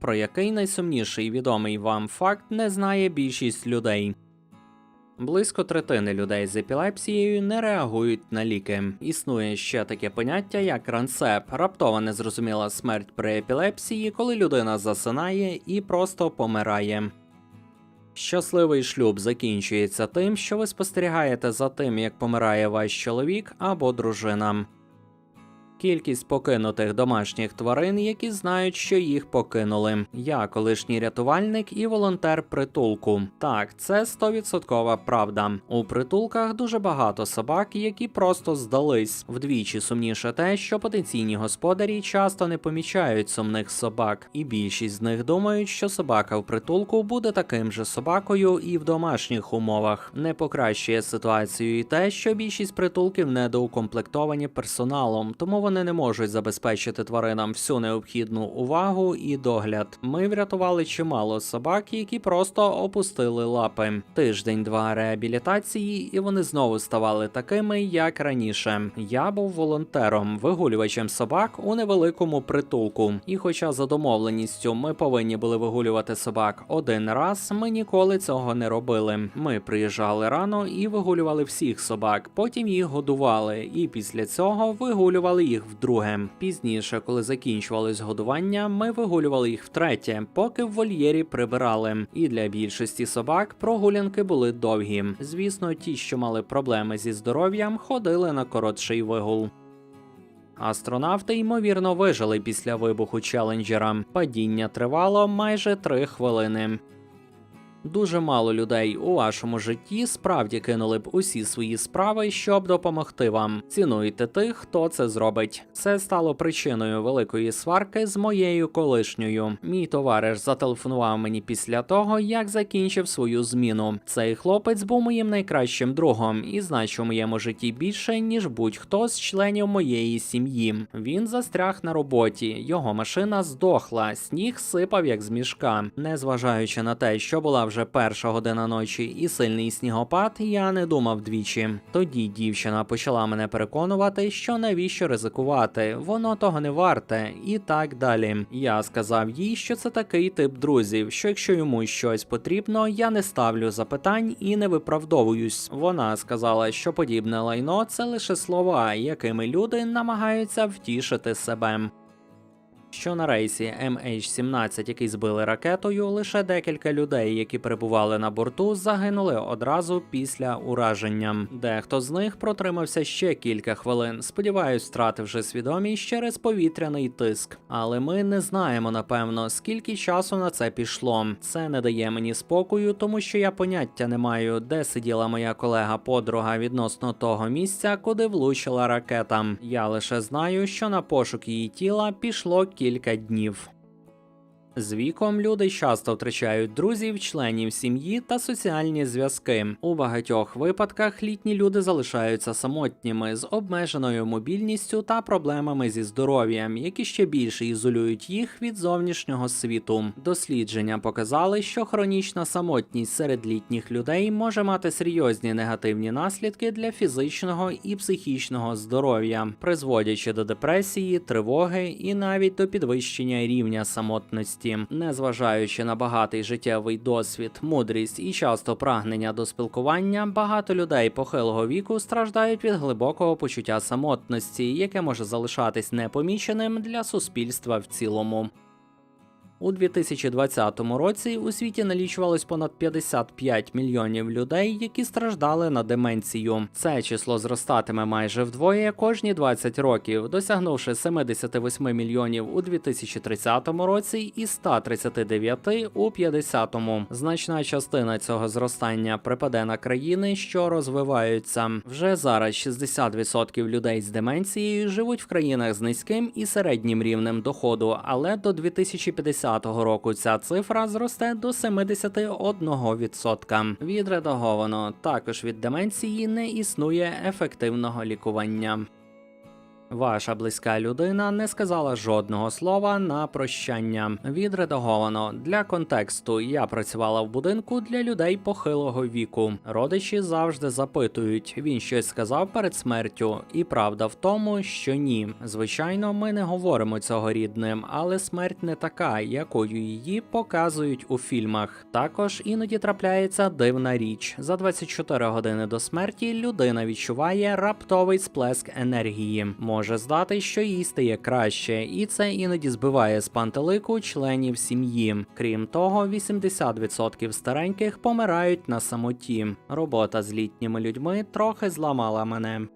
про який найсумніший відомий вам факт не знає більшість людей. Близько третини людей з епілепсією не реагують на ліки. Існує ще таке поняття, як рансеп, раптова незрозуміла смерть при епілепсії, коли людина засинає і просто помирає. Щасливий шлюб закінчується тим, що ви спостерігаєте за тим, як помирає ваш чоловік або дружина. Кількість покинутих домашніх тварин, які знають, що їх покинули. Я колишній рятувальник і волонтер притулку. Так, це 100% правда. У притулках дуже багато собак, які просто здались. Вдвічі сумніше те, що потенційні господарі часто не помічають сумних собак, і більшість з них думають, що собака в притулку буде таким же собакою і в домашніх умовах. Не покращує ситуацію і те, що більшість притулків недоукомплектовані персоналом, тому вони не можуть забезпечити тваринам всю необхідну увагу і догляд. Ми врятували чимало собак, які просто опустили лапи. Тиждень-два реабілітації, і вони знову ставали такими, як раніше. Я був волонтером, вигулювачем собак у невеликому притулку. І, хоча за домовленістю ми повинні були вигулювати собак один раз, ми ніколи цього не робили. Ми приїжджали рано і вигулювали всіх собак, потім їх годували, і після цього вигулювали їх вдруге. Пізніше, коли закінчувалось годування, ми вигулювали їх втретє, поки в вольєрі прибирали. І для більшості собак прогулянки були довгі. Звісно, ті, що мали проблеми зі здоров'ям, ходили на коротший вигул. Астронавти ймовірно вижили після вибуху челенджера. Падіння тривало майже три хвилини. Дуже мало людей у вашому житті справді кинули б усі свої справи, щоб допомогти вам. Цінуйте тих, хто це зробить. Це стало причиною великої сварки з моєю колишньою. Мій товариш зателефонував мені після того, як закінчив свою зміну. Цей хлопець був моїм найкращим другом і значив у моєму житті більше, ніж будь-хто з членів моєї сім'ї. Він застряг на роботі, його машина здохла, сніг сипав як з мішка. Незважаючи на те, що була вже перша година ночі і сильний снігопад, я не думав двічі. Тоді дівчина почала мене переконувати, що навіщо ризикувати, воно того не варте, і так далі. Я сказав їй, що це такий тип друзів, що якщо йому щось потрібно, я не ставлю запитань і не виправдовуюсь. Вона сказала, що подібне лайно це лише слова, якими люди намагаються втішити себе. Що на рейсі MH17, який збили ракетою, лише декілька людей, які перебували на борту, загинули одразу після ураження. Дехто з них протримався ще кілька хвилин. Сподіваюсь, втративши свідомість через повітряний тиск. Але ми не знаємо напевно, скільки часу на це пішло. Це не дає мені спокою, тому що я поняття не маю, де сиділа моя колега подруга відносно того місця, куди влучила ракета. Я лише знаю, що на пошук її тіла пішло кілька днів. З віком люди часто втрачають друзів, членів сім'ї та соціальні зв'язки. У багатьох випадках літні люди залишаються самотніми з обмеженою мобільністю та проблемами зі здоров'ям, які ще більше ізолюють їх від зовнішнього світу. Дослідження показали, що хронічна самотність серед літніх людей може мати серйозні негативні наслідки для фізичного і психічного здоров'я, призводячи до депресії, тривоги і навіть до підвищення рівня самотності. Незважаючи на багатий життєвий досвід, мудрість і часто прагнення до спілкування, багато людей похилого віку страждають від глибокого почуття самотності, яке може залишатись непоміченим для суспільства в цілому. У 2020 році у світі налічувалось понад 55 мільйонів людей, які страждали на деменцію. Це число зростатиме майже вдвоє кожні 20 років, досягнувши 78 мільйонів у 2030 році і 139 у 50-му. Значна частина цього зростання припаде на країни, що розвиваються. Вже зараз 60% людей з деменцією живуть в країнах з низьким і середнім рівнем доходу, але до 2050 року ця цифра зросте до 71%. Відредаговано також від деменції не існує ефективного лікування. Ваша близька людина не сказала жодного слова на прощання. Відредаговано для контексту. Я працювала в будинку для людей похилого віку. Родичі завжди запитують: він щось сказав перед смертю, і правда в тому, що ні. Звичайно, ми не говоримо цього рідним, але смерть не така, якою її показують у фільмах. Також іноді трапляється дивна річ. За 24 години до смерті людина відчуває раптовий сплеск енергії. Може здати, що їй стає краще, і це іноді збиває з пантелику членів сім'ї. Крім того, 80% стареньких помирають на самоті. Робота з літніми людьми трохи зламала мене.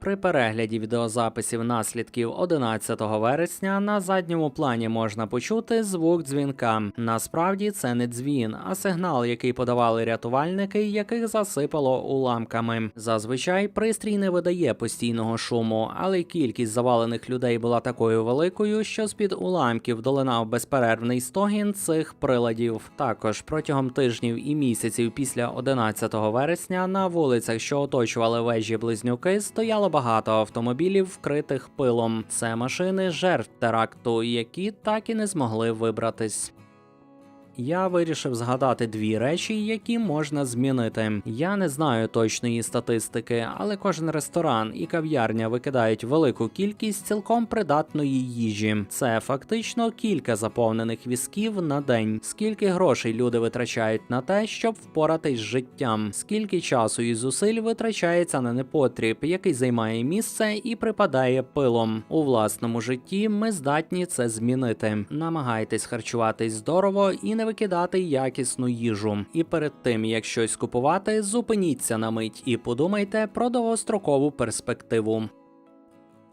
При перегляді відеозаписів наслідків 11 вересня на задньому плані можна почути звук дзвінка. Насправді це не дзвін, а сигнал, який подавали рятувальники, яких засипало уламками. Зазвичай пристрій не видає постійного шуму, але кількість завалених людей була такою великою, що з під уламків долинав безперервний стогін цих приладів. Також протягом тижнів і місяців після 11 вересня на вулицях, що оточували вежі близнюки, стояло багато автомобілів, вкритих пилом. Це машини жертв теракту, які так і не змогли вибратись. Я вирішив згадати дві речі, які можна змінити. Я не знаю точної статистики, але кожен ресторан і кав'ярня викидають велику кількість цілком придатної їжі. Це фактично кілька заповнених візків на день. Скільки грошей люди витрачають на те, щоб впоратись з життям, скільки часу і зусиль витрачається на непотріб, який займає місце і припадає пилом. У власному житті ми здатні це змінити. Намагайтесь харчуватись здорово і не викидати якісну їжу. І перед тим як щось купувати, зупиніться на мить і подумайте про довгострокову перспективу.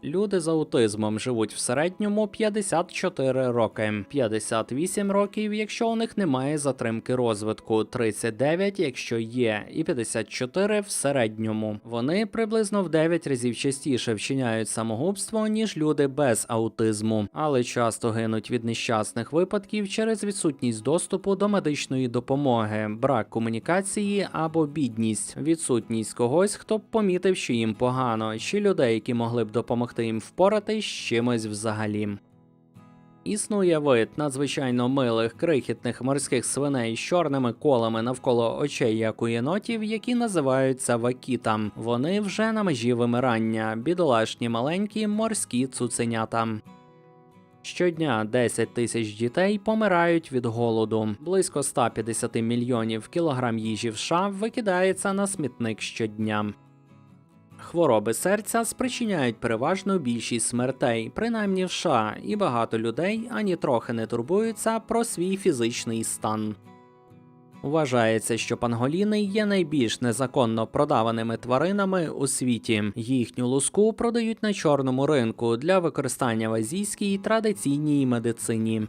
Люди з аутизмом живуть в середньому 54 роки, 58 років, якщо у них немає затримки розвитку, 39, якщо є, і 54 в середньому. Вони приблизно в 9 разів частіше вчиняють самогубство, ніж люди без аутизму, але часто гинуть від нещасних випадків через відсутність доступу до медичної допомоги, брак комунікації або бідність, відсутність когось, хто б помітив, що їм погано, чи людей, які могли б допомогти їм впоратись з чимось взагалі. Існує вид надзвичайно милих крихітних морських свиней з чорними колами навколо очей, як у єнотів, які називаються вакіта. Вони вже на межі вимирання, бідолашні маленькі морські цуценята. Щодня 10 тисяч дітей помирають від голоду. Близько 150 мільйонів кілограм їжі в США викидається на смітник щодня. Хвороби серця спричиняють переважну більшість смертей, принаймні в США, і багато людей ані трохи не турбуються про свій фізичний стан. Вважається, що панголіни є найбільш незаконно продаваними тваринами у світі. Їхню луску продають на чорному ринку для використання в азійській традиційній медицині.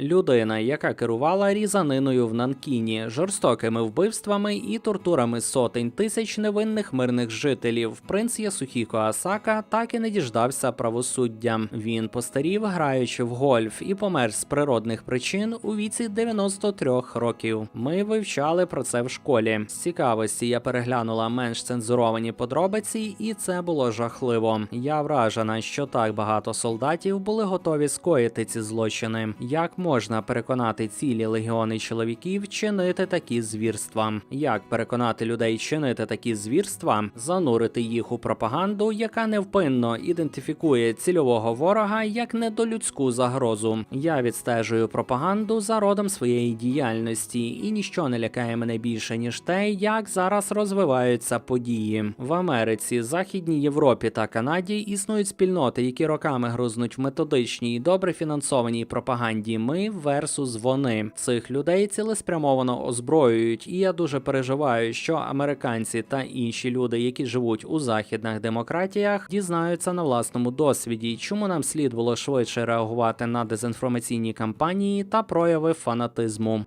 Людина, яка керувала різаниною в Нанкіні, жорстокими вбивствами і тортурами сотень тисяч невинних мирних жителів, принц Ясухіко Асака так і не діждався правосуддя. Він постарів, граючи в гольф, і помер з природних причин у віці 93 років. Ми вивчали про це в школі. З цікавості я переглянула менш цензуровані подробиці, і це було жахливо. Я вражена, що так багато солдатів були готові скоїти ці злочини. Як можна переконати цілі легіони чоловіків чинити такі звірства? Як переконати людей чинити такі звірства, занурити їх у пропаганду, яка невпинно ідентифікує цільового ворога як недолюдську загрозу? Я відстежую пропаганду за родом своєї діяльності, і ніщо не лякає мене більше ніж те, як зараз розвиваються події в Америці, Західній Європі та Канаді. Існують спільноти, які роками грузнуть в методичній і добре фінансованій пропаганді. Ми версус вони цих людей цілеспрямовано озброюють, і я дуже переживаю, що американці та інші люди, які живуть у західних демократіях, дізнаються на власному досвіді, чому нам слід було швидше реагувати на дезінформаційні кампанії та прояви фанатизму.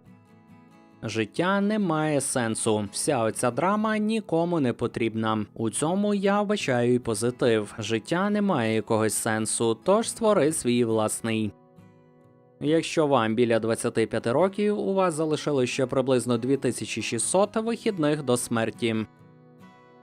Життя не має сенсу. Вся оця драма нікому не потрібна. У цьому я вбачаю і позитив. Життя не має якогось сенсу, тож створи свій власний. Якщо вам біля 25 років, у вас залишилось ще приблизно 2600 вихідних до смерті.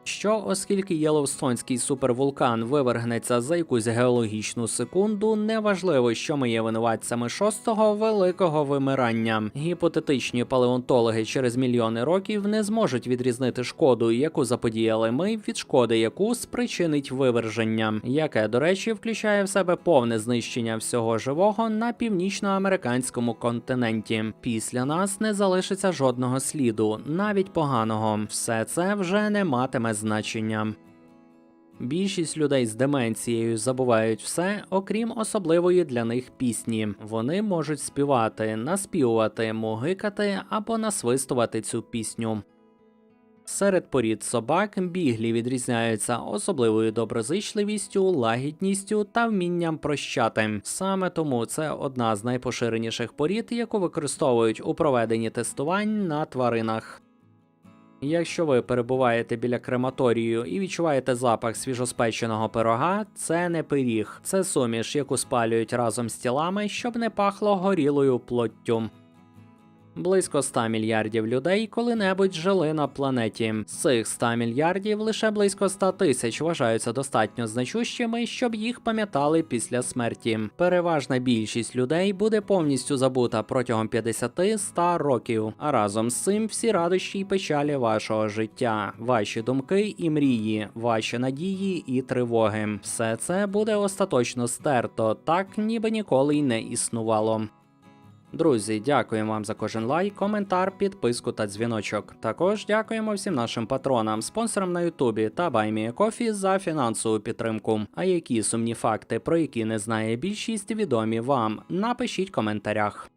Що оскільки Єловстонський супервулкан вивергнеться за якусь геологічну секунду, неважливо, що ми є винуватцями шостого великого вимирання. Гіпотетичні палеонтологи через мільйони років не зможуть відрізнити шкоду, яку заподіяли ми, від шкоди, яку спричинить виверження, яке, до речі, включає в себе повне знищення всього живого на північноамериканському континенті. Після нас не залишиться жодного сліду, навіть поганого. Все це вже не матиме значення. Більшість людей з деменцією забувають все, окрім особливої для них пісні. Вони можуть співати, наспівувати, мугикати або насвистувати цю пісню. Серед порід собак біглі відрізняються особливою доброзичливістю, лагідністю та вмінням прощати. Саме тому це одна з найпоширеніших порід, яку використовують у проведенні тестувань на тваринах. Якщо ви перебуваєте біля крематорію і відчуваєте запах свіжоспеченого пирога, це не пиріг, це суміш, яку спалюють разом з тілами, щоб не пахло горілою плоттю. Близько 100 мільярдів людей коли-небудь жили на планеті. З цих 100 мільярдів лише близько 100 тисяч вважаються достатньо значущими, щоб їх пам'ятали після смерті. Переважна більшість людей буде повністю забута протягом 50-100 років. А разом з цим всі радощі й печалі вашого життя, ваші думки і мрії, ваші надії і тривоги. Все це буде остаточно стерто, так ніби ніколи й не існувало. Друзі, дякуємо вам за кожен лайк, коментар, підписку та дзвіночок. Також дякуємо всім нашим патронам, спонсорам на Ютубі та Баймієкофі за фінансову підтримку. А які сумні факти, про які не знає більшість, відомі вам, напишіть в коментарях.